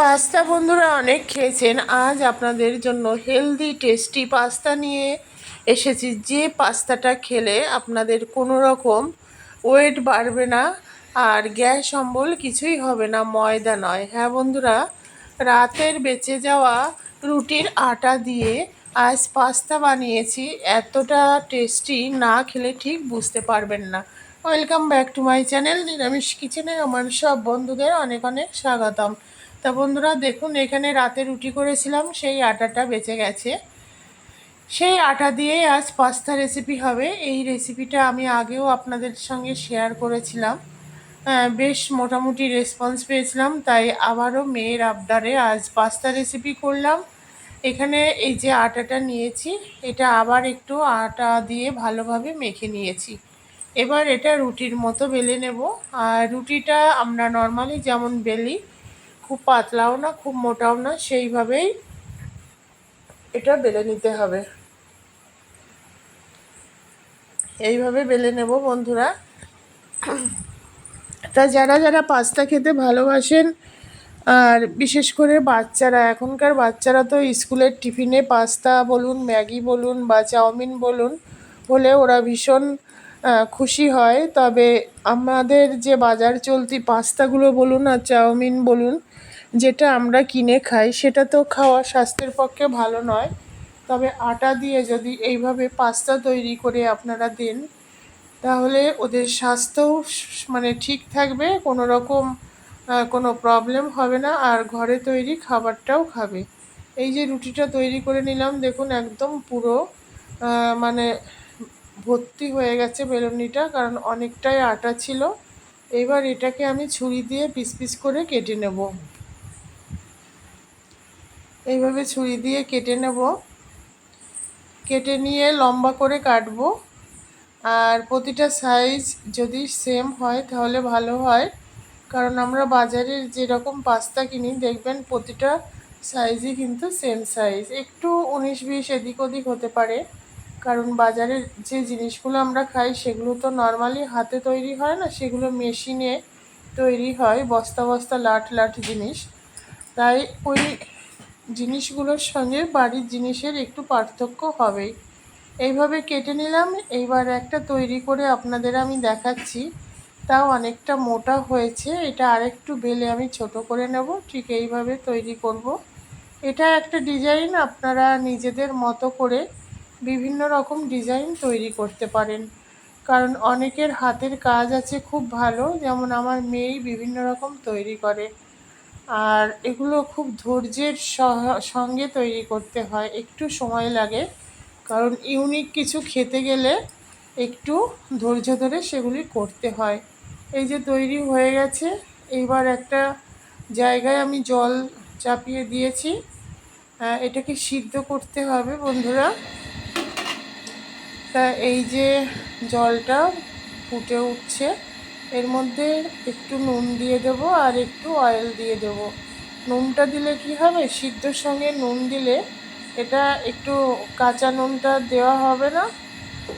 Pasta বন্ধুরা অনেক খেয়েছেন। আজ আপনাদের জন্য হেলদি টেস্টি পাস্তা নিয়ে এসেছি। যে পাস্তাটা খেলে আপনাদের কোনো রকম ওয়েট বাড়বে না আর গ্যাস অম্বল কিছুই হবে না, ময়দা নয়। হ্যাঁ বন্ধুরা, রাতের বেঁচে যাওয়া রুটির আটা দিয়ে আজ পাস্তা বানিয়েছি। এতটা টেস্টি না খেলে ঠিক বুঝতে পারবেন না। Welcome back to my channel নিরামিষ কিচেনে আমার সব বন্ধুদের অনেক অনেক স্বাগতম। তা বন্ধুরা দেখুন এখানে রাতে রুটি করেছিলাম সেই আটাটা বেঁচে গেছে। সেই আটা দিয়েই আজ পাস্তা রেসিপি হবে। এই রেসিপিটা আমি আগেও আপনাদের সঙ্গে শেয়ার করেছিলাম। আহ, বেশ মোটামুটি রেসপন্স পেয়েছিলাম তাই আবারও মেয়ের আবদারে আজ পাস্তা রেসিপি করলাম। এখানে এই যে আটাটা নিয়েছি এটা আবার একটু আটা দিয়ে ভালোভাবে মেখে নিয়েছি। এবার এটা রুটির মতো বেলে নেব। আর রুটিটা আমরা নর্মালি যেমন বেলি খুব পাতলাও না, খুব মোটাও না, সেইভাবেই এটা বেলে নিতে হবে। এইভাবে বেলে নেব বন্ধুরা। তা যারা যারা পাস্তা খেতে ভালোবাসেন, আর বিশেষ করে বাচ্চারা, এখনকার বাচ্চারা তো স্কুলের টিফিনে পাস্তা বলুন, ম্যাগি বলুন বা চাউমিন বলুন, হলে ওরা ভীষণ খুশি হয়। তবে আমাদের যে বাজার চলতি পাস্তাগুলো বলুন আর চাউমিন বলুন যেটা আমরা কিনে খাই, সেটা তো খাওয়া স্বাস্থ্যের পক্ষে ভালো নয়। তবে আটা দিয়ে যদি এইভাবে পাস্তা তৈরি করে আপনারা দেন, তাহলে ওদের স্বাস্থ্যও মানে ঠিক থাকবে, কোনো রকম কোনো প্রবলেম হবে না, আর ঘরে তৈরি খাবারটাও খাবে। এই যে রুটিটা তৈরি করে নিলাম, দেখুন একদম পুরো মানে ভর্তি হয়ে গেছে বেলুনিটা, কারণ অনেকটাই আটা ছিল। এবার এটাকে আমি ছুরি দিয়ে পিস পিস করে কেটে নেব। এইভাবে ছুরি দিয়ে কেটে নেব। কেটে নিয়ে লম্বা করে কাটব। আর প্রতিটা সাইজ যদি সেম হয়, তাহলে ভালো হয়। কারণ আমরা বাজারের যেরকম পাস্তা কিনি, দেখবেন প্রতিটা সাইজই কিন্তু সেম সাইজ একটু উনিশ বিশ এদিক ওদিক হতে পারে। কারণ বাজারের যে জিনিসগুলো আমরা খাই, সেগুলো তো নর্মালি হাতে তৈরি হয় না, সেগুলো মেশিনে তৈরি হয়, বস্তা বস্তা লাট লাট জিনিস। তাই ওই জিনিসগুলোর সঙ্গে বাড়ির জিনিসের একটু পার্থক্য হবেই। এইভাবে কেটে নিলাম, এইবার একটা তৈরি করে আপনাদের আমি দেখাচ্ছি। তাও অনেকটা মোটা হয়েছে, এটা আরেকটু বেলে আমি ছোট করে নেব, ঠিক এইভাবে তৈরি করব। এটা একটা ডিজাইন আপনারা নিজেদের মতো করে বিভিন্ন রকম ডিজাইন তৈরি করতে পারেন। কারণ অনেকের হাতের কাজ আছে খুব ভালো, যেমন আমার মেয়েই বিভিন্ন রকম তৈরি করে। আর এগুলো খুব ধৈর্যের সঙ্গে তৈরি করতে হয়। একটু সময় লাগে, কারণ ইউনিক কিছু খেতে গেলে একটু ধৈর্য ধরে সেগুলি করতে হয়। এই যে তৈরি হয়ে গেছে, এইবার একটা জায়গায় আমি জল চাপিয়ে দিয়েছি। এটাকে সিদ্ধ করতে হবে বন্ধুরা। তা এই যে জলটা ফুটে উঠছে। এর মধ্যে একটু নুন দিয়ে দেব আর একটু অয়েল দিয়ে দেব। নুনটা দিলে কি হবে? সিদ্ধর সঙ্গে নুন দিলে এটা একটু কাঁচা নুনটা দেওয়া হবে না।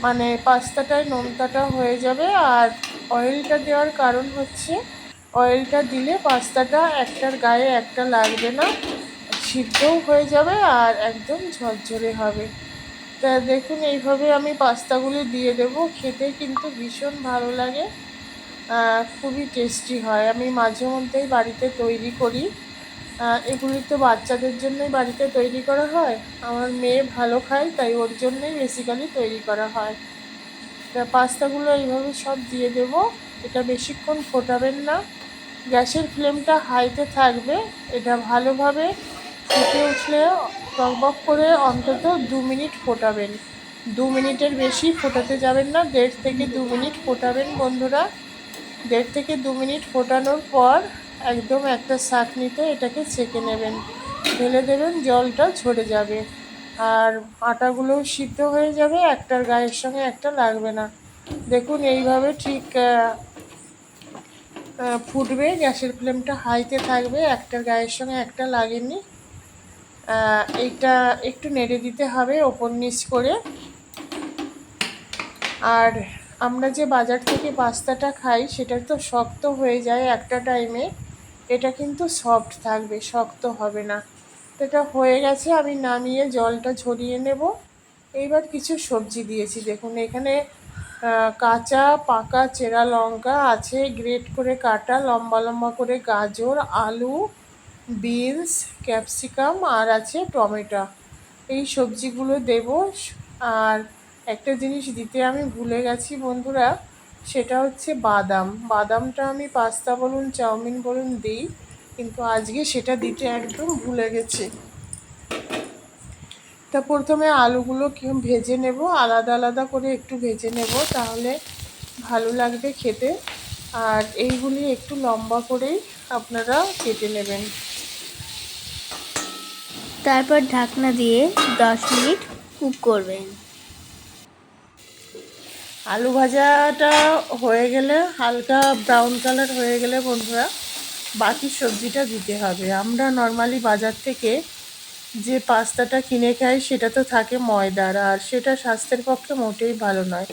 মানে পাস্তাটায় নোনতাটা হয়ে যাবে। আর অয়েলটা দেওয়ার কারণ হচ্ছে অয়েলটা দিলে পাস্তাটা একটার গায়ে একটা লাগবে না। সিদ্ধও হয়ে যাবে আর একদম ঝরঝরে হবে। তা দেখুন, এইভাবে আমি পাস্তাগুলি দিয়ে দেবো। খেতে কিন্তু ভীষণ ভালো লাগে। খুবই টেস্টি হয়। আমি মাঝে মধ্যেই বাড়িতে তৈরি করি। এগুলি তো বাচ্চাদের জন্যই বাড়িতে তৈরি করা হয়। আমার মেয়ে ভালো খায়, তাই ওর জন্যই বেসিক্যালি তৈরি করা হয়। পাস্তাগুলো এইভাবে সব দিয়ে দেব। এটা বেশিক্ষণ ফোটাবেন না। গ্যাসের ফ্লেমটা হাইতে থাকবে। এটা ভালোভাবে ফুটে উঠলে টকবক করে অন্তত দু মিনিট ফোটাবেন। দু মিনিটের বেশি ফোটাতে যাবেন না। দেড় থেকে দু মিনিট ফোটাবেন বন্ধুরা। দেড় থেকে দু মিনিট ফোটানোর পর একদম একটা ছাঁকনিতে এটাকে ছেঁকে নেবেন। ঢেলে দেবেন, জলটা ঝরে যাবে। আর আটাগুলোও সিদ্ধ হয়ে যাবে, একটার গায়ের সঙ্গে একটা লাগবে না। দেখুন এইভাবে ঠিক ফুটবে, গ্যাসের ফ্লেমটা হাইতে থাকবে, একটার গায়ের সঙ্গে একটা লাগেনি। এইটা একটু নেড়ে দিতে হবে ওপর নিচ করে। আর আমরা যে বাজার থেকে পাস্তাটা খাই সেটা তো শক্ত হয়ে যায় একটা টাইমে এটা কিন্তু সফট থাকবে, শক্ত হবে না। এটা হয়ে গেছে, আমি নামিয়ে জলটা ঝরিয়ে নেব। এইবার কিছু সবজি দিয়েছি, দেখুন এখানে কাঁচা, পাকা, চেরা লঙ্কা আছে গ্রেট করে কাটা, লম্বা লম্বা করে গাজর, আলু বিনস ক্যাপসিকাম আর আছে টমেটো। এই সবজিগুলো দেব, আর একটা জিনিস দিতে আমি ভুলে গেছি বন্ধুরা, সেটা হচ্ছে বাদাম। বাদামটা আমি পাস্তা বলুন, চাউমিন বলুন দিই, কিন্তু আজকে সেটা দিতে একদম ভুলে গেছি। তা প্রথমে আলুগুলো ভেজে নেব, আলাদা আলাদা করে একটু ভেজে নেব, তাহলে ভালো লাগবে খেতে। আর এইগুলি একটু লম্বা করেই আপনারা কেটে নেবেন। তারপর ঢাকনা দিয়ে দশ মিনিট কুক করবেন। আলু ভাজাটা হয়ে গেলে হালকা ব্রাউন কালার হয়ে গেলে বন্ধুরা বাকি সবজিটা দিতে হবে। আমরা নর্মালি বাজার থেকে যে পাস্তাটা কিনে খাই সেটা তো থাকে ময়দার, আর সেটা স্বাস্থ্যের পক্ষে মোটেই ভালো নয়।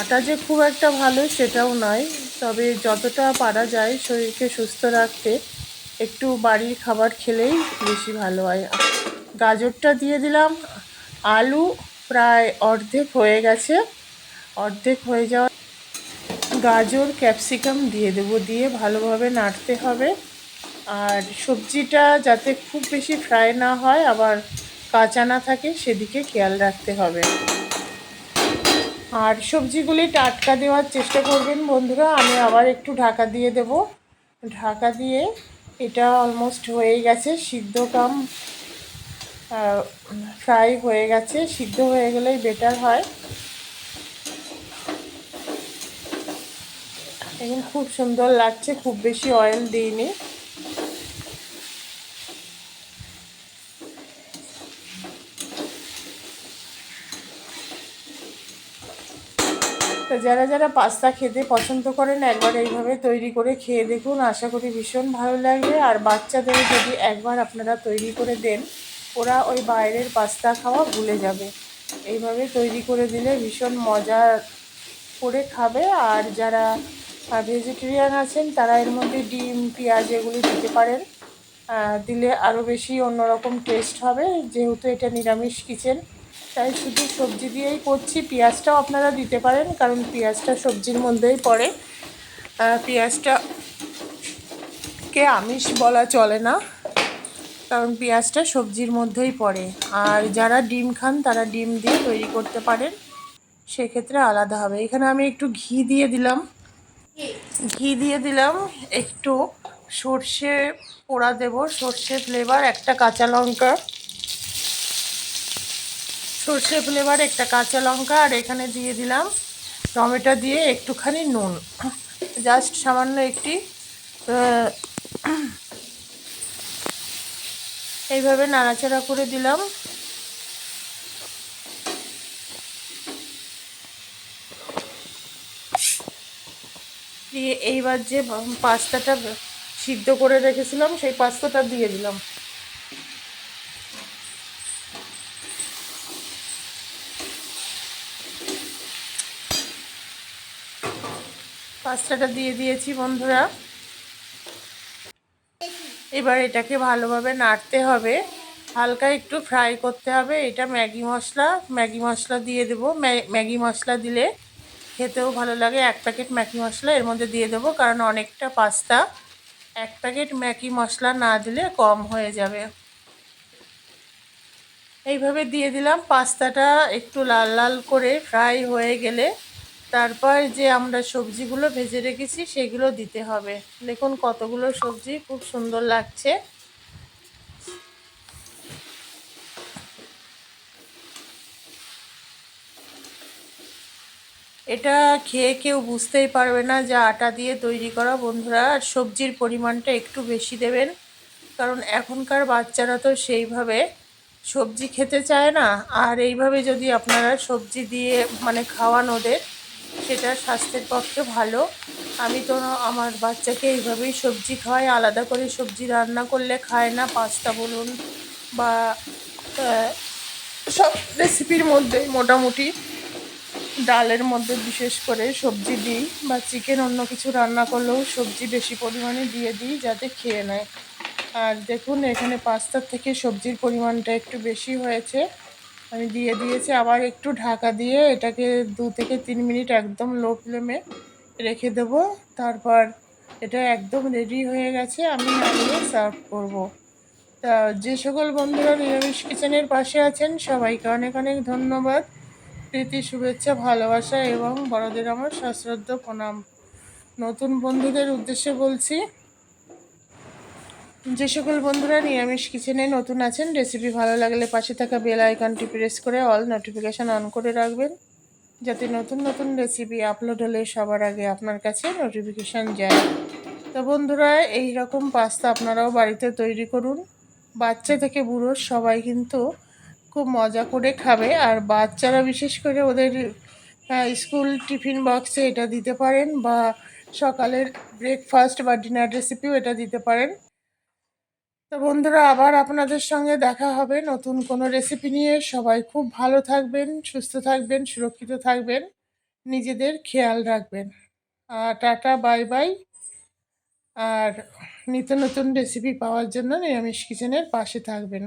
আটা যে খুব একটা ভালো সেটাও নয়, তবে যতটা পারা যায় শরীরকে সুস্থ রাখতে একটু বাড়ির খাবার খেলেই বেশি ভালো হয়। গাজরটা দিয়ে দিলাম, আলু প্রায় অর্ধেক হয়ে গেছে। অর্ধেক হয়ে যাওয়া গাজর ক্যাপসিকাম দিয়ে দেবো। দিয়ে ভালোভাবে নাড়তে হবে। আর সবজিটা যাতে খুব বেশি ফ্রাই না হয়, আবার কাঁচা না থাকে, সেদিকে খেয়াল রাখতে হবে। আর সবজিগুলি টাটকা দেওয়ার চেষ্টা করবেন বন্ধুরা। আমি আবার একটু ঢাকা দিয়ে দেব। ঢাকা দিয়ে এটা অলমোস্ট হয়ে গেছে। সিদ্ধ কাম ফ্রাই হয়ে গেছে। সিদ্ধ হয়ে গেলেই বেটার হয়। এখন খুব সুন্দর লাগছে, খুব বেশি অয়েল দিইনি। তো যারা যারা পাস্তা খেতে পছন্দ করেন, একবার এইভাবে তৈরি করে খেয়ে দেখুন, আশা করি ভীষণ ভালো লাগবে। আর বাচ্চাদের যদি একবার আপনারা তৈরি করে দেন, ওরা ওই বাইরের পাস্তা খাওয়া ভুলে যাবে। এইভাবে তৈরি করে দিলে ভীষণ মজা করে খাবে। আর যারা ভেজিটেরিয়ান আছেন তারা এর মধ্যে ডিম পেঁয়াজ এগুলি দিতে পারেন। দিলে আরও বেশি অন্যরকম টেস্ট হবে যেহেতু এটা নিরামিষ কিচেন তাই শুধু সবজি দিয়েই করছি পেঁয়াজটাও আপনারা দিতে পারেন কারণ পেঁয়াজটা সবজির মধ্যেই পড়ে। আহ, পেঁয়াজটা কে আমিষ বলা চলে না কারণ পেঁয়াজটা সবজির মধ্যেই পড়ে। আর যারা ডিম খান তারা ডিম দিয়ে তৈরি করতে পারেন। সেক্ষেত্রে আলাদা হবে। এখানে আমি একটু ঘি দিয়ে দিলাম। ঘি দিয়ে দিলাম, একটু সর্ষে পোড়া দেব, সর্ষে ফ্লেভার একটা কাঁচা লঙ্কা। সর্ষে ফ্লেভার একটা কাঁচা লঙ্কা, আর এখানে দিয়ে দিলাম টমেটো দিয়ে একটুখানি নুন। জাস্ট সামান্য একটি এইভাবে নাড়াচাড়া করে দিলাম। দিয়ে এইবার যে পাস্তাটা সিদ্ধ করে রেখেছিলাম, সেই পাস্তাটা দিয়ে দিলাম। পাস্তাটা দিয়ে দিয়েছি বন্ধুরা। এবার এটাকে ভালোভাবে নাড়তে হবে। হালকা একটু ফ্রাই করতে হবে। এটা ম্যাগি মশলা। ম্যাগি মশলা দিয়ে দেবো। ম্যা- ম্যাগি মশলা দিলে খেতেও ভালো লাগে। এক প্যাকেট ম্যাগি মশলা এর মধ্যে দিয়ে দেবো, কারণ অনেকটা পাস্তা। এক প্যাকেট ম্যাগি মশলা না দিলে কম হয়ে যাবে। এইভাবে দিয়ে দিলাম। পাস্তাটা একটু লাল লাল করে ফ্রাই হয়ে গেলে তারপর যে আমরা সবজিগুলো ভেজে রেখেছি সেগুলো দিতে হবে। দেখুন কতগুলো সবজি খুব সুন্দর লাগছে। এটা খেয়ে কেউ বুঝতেই পারবে না যে আটা দিয়ে তৈরি করা বন্ধুরা, আর সবজির পরিমাণটা একটু বেশি দেবেন। কারণ এখনকার বাচ্চারা তো সেইভাবে সবজি খেতে চায় না। আর এইভাবে যদি আপনারা সবজি দিয়ে মানে খাওয়ান ওদের সেটা স্বাস্থ্যের পক্ষে ভালো। আমি তো আমার বাচ্চাকে এইভাবেই সবজি খাওয়াই, আলাদা করে সবজি রান্না করলে খায় না, পাস্তা বলুন বা সব রেসিপির মধ্যে মোটামুটি। ডালের মধ্যে বিশেষ করে সবজি দিই বা চিকেন অন্য কিছু রান্না করলেও সবজি বেশি পরিমাণে দিয়ে দিই যাতে খেয়ে নেয়। আর দেখুন, এখানে পাস্তার থেকে সবজির পরিমাণটা একটু বেশি হয়েছে। আমি দিয়ে দিয়েছি, আবার একটু ঢাকা দিয়ে এটাকে দু থেকে তিন মিনিট একদম লো ফ্লেমে রেখে দেব। তারপর এটা একদম রেডি হয়ে গেছে, আমি নামিয়ে সার্ভ করব। তা যে সকল বন্ধুরা নিরামিষ কিচেনের পাশে আছেন, সবাইকে অনেক অনেক ধন্যবাদ। প্রীতি, শুভেচ্ছা, ভালোবাসা এবং বড়দের আমার সশ্রদ্ধ প্রণাম। নতুন বন্ধুদের উদ্দেশ্যে বলছি, যে সকল বন্ধুরা নিরামিষ কিচেনে নতুন আছেন রেসিপি ভালো লাগলে পাশে থাকা বেল আইকনটি প্রেস করে অল নোটিফিকেশান অন করে রাখবেন, যাতে নতুন নতুন রেসিপি আপলোড হলে সবার আগে আপনার কাছে নোটিফিকেশান যায়। তো বন্ধুরা এই রকম পাস্তা আপনারাও বাড়িতে তৈরি করুন। বাচ্চা থেকে বুড়ো সবাই কিন্তু খুব মজা করে খাবে। আর বাচ্চারা বিশেষ করে ওদের স্কুল টিফিন বক্সে এটা দিতে পারেন বা সকালের ব্রেকফাস্ট বা ডিনার রেসিপিও এটা দিতে পারেন। তো বন্ধুরা, আবার আপনাদের সঙ্গে দেখা হবে নতুন কোনো রেসিপি নিয়ে। সবাই খুব ভালো থাকবেন, সুস্থ থাকবেন, সুরক্ষিত থাকবেন, নিজেদের খেয়াল রাখবেন। আর টাটা, বাই বাই। আর নিত্য নতুন রেসিপি পাওয়ার জন্য নিরামিষ কিচেনের পাশে থাকবেন।